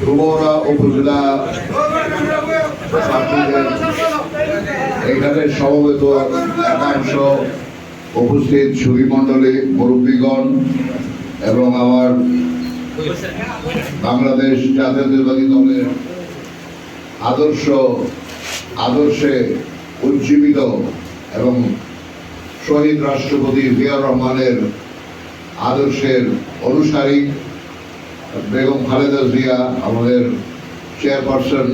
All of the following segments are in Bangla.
ডুমরা উপজেলা এখানে সমবেত একাংশ উপস্থিত সুধীমণ্ডলী মুরব্বীগণ এবং আমার বাংলাদেশ জাতীয়তাবাদী দলের আদর্শ, আদর্শে উজ্জীবিত এবং শহীদ রাষ্ট্রপতি জিয়া রহমানের আদর্শের অনুসারী বেগম খালেদা জিয়া, আমাদের চেয়ারপারসন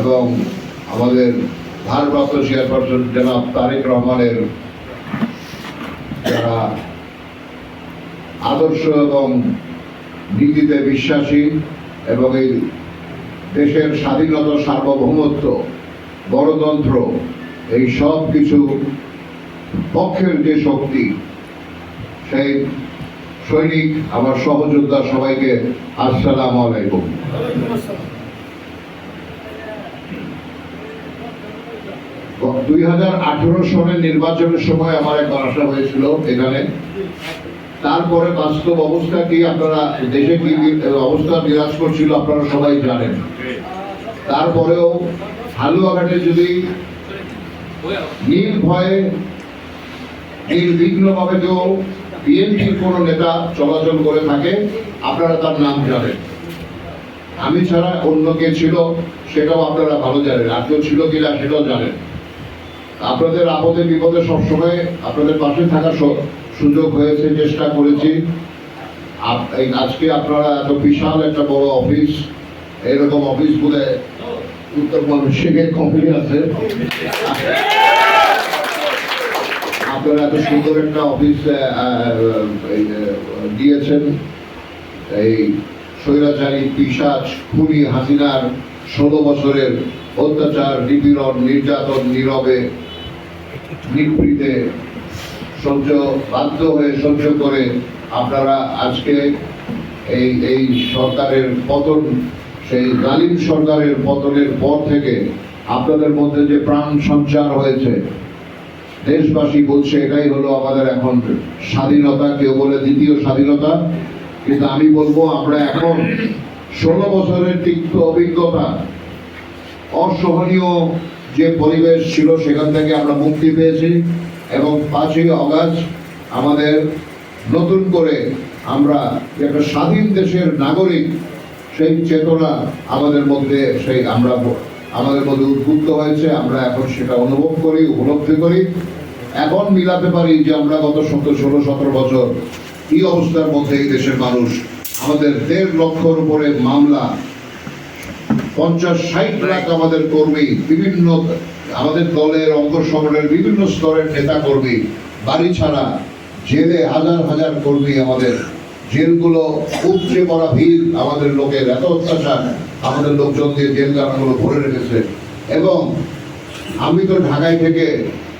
এবং আমাদের ভারপ্রাপ্ত চেয়ারপারসন জনাব তারেক রহমানের যারা আদর্শ এবং নীতিতে বিশ্বাসী এবং এই দেশের স্বাধীনতা, সার্বভৌমত্ব, গণতন্ত্র, এই সব কিছু পক্ষের যে শক্তি, সেই সৈনিক, আমার সহযোদ্ধা সবাইকে আসসালাম আলাইকুম। দুই হাজার আঠেরো সনের নির্বাচনের সময় আমার হয়েছিল এখানে। তারপরে বাস্তব অবস্থা কি আপনারা দেশে কি অবস্থা বিরাজ করছিল আপনারা সবাই জানেন। তারপরেও হালুয়াঘাটে যদি নির্ভয়ে নির্বিঘ্নভাবে কেউ বিএনপির কোনো নেতা চলাচল করে থাকে, আপনারা তার নাম জানেন। আমি ছাড়া অন্য কে ছিল, সেটাও আপনারা ভালো জানেন। আর কেউ ছিল কিনা সেটাও জানেন। আপনাদের আপদে বিপদে সবসময় আপনাদের পাশে থাকার সুযোগ হয়েছে, চেষ্টা করেছি। আজকে আপনারা এত বিশাল একটা বড় অফিস, এরকম অফিস বলে উত্তর ময়মনসিংহের কোম্পানি আছে। আপনারা এত সুন্দর একটা অফিস দিয়েছেন। এই স্বৈরাচারী পিসাজ খুনি হাসিনার ষোলো বছরের অত্যাচার, নিপীড়ন, নির্যাতন নীরবে নিপীড়িতে সহ্য, বাধ্য হয়ে সহ্য করে আপনারা আজকে এই এই সরকারের পতন, সেই জালিম সরকারের পতনের পর থেকে আপনাদের মধ্যে যে প্রাণ সঞ্চার হয়েছে দেশবাসী বলছে, এটাই হলো আমাদের এখন স্বাধীনতা। কেউ বলে দ্বিতীয় স্বাধীনতা, কিন্তু আমি বলব, আমরা এখন ষোলো বছরের তিক্ত অভিজ্ঞতা, অসহনীয় যে পরিবেশ ছিল, সেখান থেকে আমরা মুক্তি পেয়েছি এবং পাঁচই অগাস্ট আমাদের নতুন করে আমরা একটা স্বাধীন দেশের নাগরিক, সেই চেতনা আমাদের মধ্যে, সেই আমরা আমাদের মধ্যে উদ্বুদ্ধ হয়েছে আমরা এখন সেটা অনুভব করি উপলব্ধি করি। এখন মিলাতে পারি যে আমরা গত সতেরো ষোলো সতেরো বছর কি অবস্থার মধ্যে এই দেশের মানুষ আমাদের দেড় লক্ষর উপরে মামলা পঞ্চাশ ষাট লাখ আমাদের কর্মী বিভিন্ন আমাদের দলের অঙ্গ সংগঠনের বিভিন্ন স্তরের নেতা কর্মী বাড়ি ছাড়া জেলে হাজার হাজার কর্মী আমাদের জেলগুলো উপচে পড়া ভিড় আমাদের লোকের, এত অত্যাচার আমাদের জেল কারণগুলো ভরে রেখেছে। এবং আমি তো ঢাকায় থেকে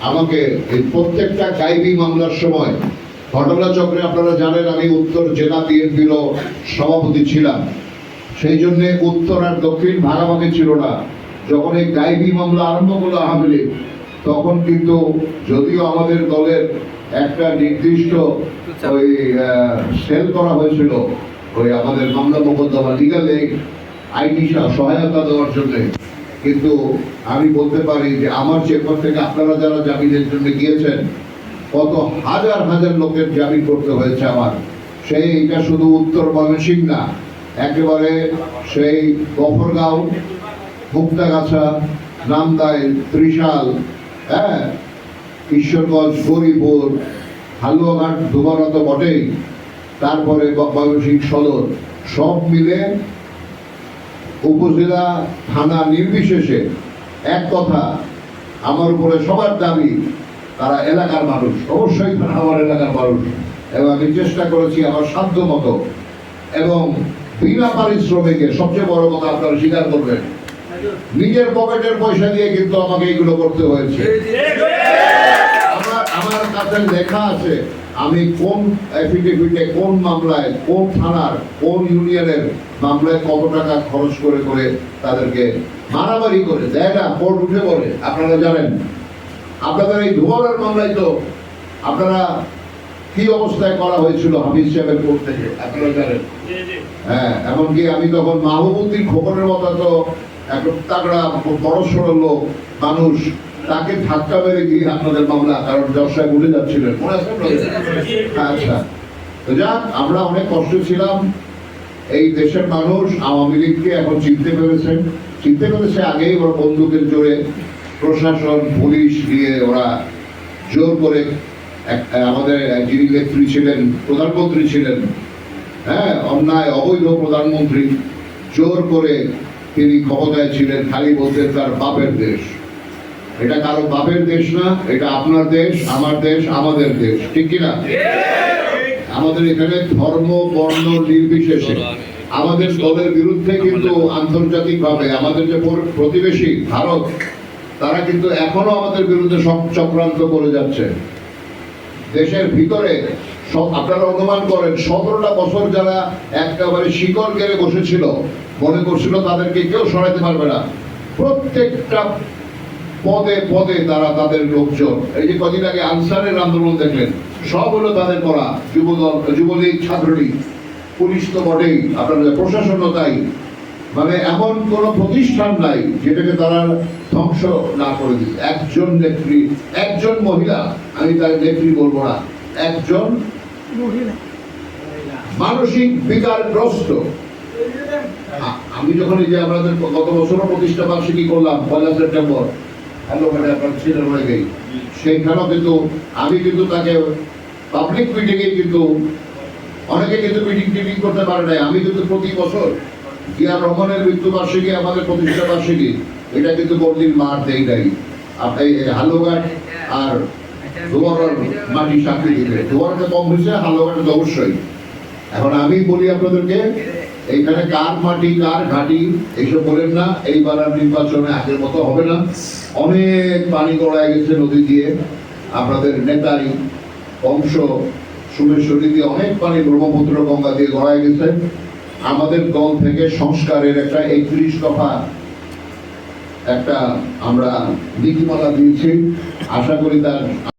আমাকে এই প্রত্যেকটা গাইবি মামলার সময় ঘটনাচক্রে আপনারা জানেন আমি উত্তর জেলা বিএনপিরও সভাপতি ছিলাম। সেই জন্য উত্তর আর দক্ষিণ ভাগাভাগি ছিল না। যখন এই গাইবি মামলা আরম্ভ করল আওয়ামী তখন কিন্তু যদিও আমাদের দলের একটা নির্দিষ্ট ওই সেল করা হয়েছিল ওই আমাদের মামলা মোকদ্দমা লিগাল আইনি সহায়তা দেওয়ার জন্য। কিন্তু আমি বলতে পারি যে আমার চেম্বার থেকে আপনারা যারা জামিনের জন্য গিয়েছেন কত হাজার হাজার লোকের জামিন করতে হয়েছে আমার। সেই এটা শুধু উত্তর ময়মনসিংহ না একেবারে সেই গফরগাঁও মুক্তাগাছা নামদাই ত্রিশাল হ্যাঁ ঈশ্বরগঞ্জ গরিপুর হালুয়াঘাট দুবারা তো বটেই। তারপরে ময়মনসিংহ সদর। সব মিলে উপজেলা থানা নির্বিশেষে এক কথা, আমার উপরে সবার দাবি, তারা এলাকার মানুষ। অবশ্যই আমার এলাকার মানুষ। এবং আমি চেষ্টা করেছি আমার সাধ্য মতো। এবং বিনা পারিশ্রমিকে, সবচেয়ে বড় কথা আপনারা স্বীকার করবেন, নিজের পকেটের পয়সা দিয়ে কিন্তু আমাকে এগুলো করতে হয়েছে। আমার কাছে লেখা আছে আমি কোন অ্যাফিডেভিটে কোন মামলায় কোন থানার কোন ইউনিয়নের মামলায় কত টাকা খরচ করে করে তাদেরকে মারামারি করে দেয় না কোর্ট উঠে বলে আপনারা জানেন। আপনাদের এই ধোয়ারের মামলায় তো আপনারা কি অবস্থায় করা হয়েছিল হাফিজ সাহেবের কোর্ট থেকে আপনারা জানেন? হ্যাঁ এমনকি আমি তখন মাহবুবুদ্দিন খোকনের মতো তো এক তাগড়া বড় সড়ো লোক, মানুষ, তাকে ধাক্কা মেরে গিয়ে আপনাদের মামলা, কারণ জর্ষায় উঠে যাচ্ছিলেন। মনে আছে আচ্ছা। তো যাক, আমরা অনেক কষ্ট ছিলাম। এই দেশের মানুষ আওয়ামী লীগকে এখন চিনতে পেরেছেন। চিনতে পেরেছে আগেই ওরা বন্দুকের জোরে প্রশাসন, পুলিশ দিয়ে ওরা জোর করে আমাদের যিনি নেত্রী ছিলেন, প্রধানমন্ত্রী ছিলেন হ্যাঁ অন্যায়, অবৈধ প্রধানমন্ত্রী, জোর করে তিনি ক্ষমতায় ছিলেন খালি বলতেন তার বাপের দেশ। এটা কারও বাপের দেশ না, এটা আপনার দেশ, আমার দেশ, আমাদের দেশ। ঠিক কিনা? আমাদের এখানে ধর্ম, বর্ণ নির্বিশেষে। আমাদের দলের বিরুদ্ধে কিন্তু আন্তর্জাতিকভাবে আমাদের যে প্রতিবেশী ভারত, তারা কিন্তু এখনও আমাদের বিরুদ্ধে সব চক্রান্ত করে যাচ্ছে। দেশের ভিতরে আপনারা অনুমান করেন, সতেরোটা বছর যারা একেবারে শিকড় গেড়ে বসেছিল, মনে করছিল তাদেরকে কেউ সরাইতে পারবে না। প্রত্যেকটা পদে পদে তারা তাদের লোকজন। এই যে কদিন আগে আনসারের আন্দোলন দেখলেন, সব হলো তাদের করা, যুবদল, যুবলীগ, ছাত্রলীগ। পুলিশ তো বটেই, আপনাদের প্রশাসনও তাই। মানে এমন কোন প্রতিষ্ঠান নাই যেটাকে তারা ধ্বংস না করে দিচ্ছে একজন নেত্রী, একজন মহিলা, আমি তার নেত্রী বলব না, একজন মানসিক বিকারগ্রস্ত। আমি যখন এই যে আমাদের গত বছরও প্রতিষ্ঠা বার্ষিকী করলাম, পয়লা সেপ্টেম্বর মানে আপনার ছিলেন হয়ে গেই সেইখানেও কিন্তু আমি কিন্তু তাকে পাবলিক মিটিংয়ে কিন্তু অনেকে কিন্তু মিটিং টিটিং করতে পারে নাই। আমি কিন্তু প্রতি বছর জিয়া রহমানের মৃত্যু বার্ষিকী, আমাদের প্রতিষ্ঠা বার্ষিকী, এটা কিন্তু কোনদিন মার দেই নাই। আপনি হালুঘাট আর আপনাদের নেতাই অংশ সুমেশ্বরী অনেক পানি ব্রহ্মপুত্র গঙ্গা দিয়ে গড়ায় গেছে। আমাদের দল থেকে সংস্কারের একটা একত্রিশ দফা একটা আমরা নীতিমালা দিয়েছি। আশা করি তার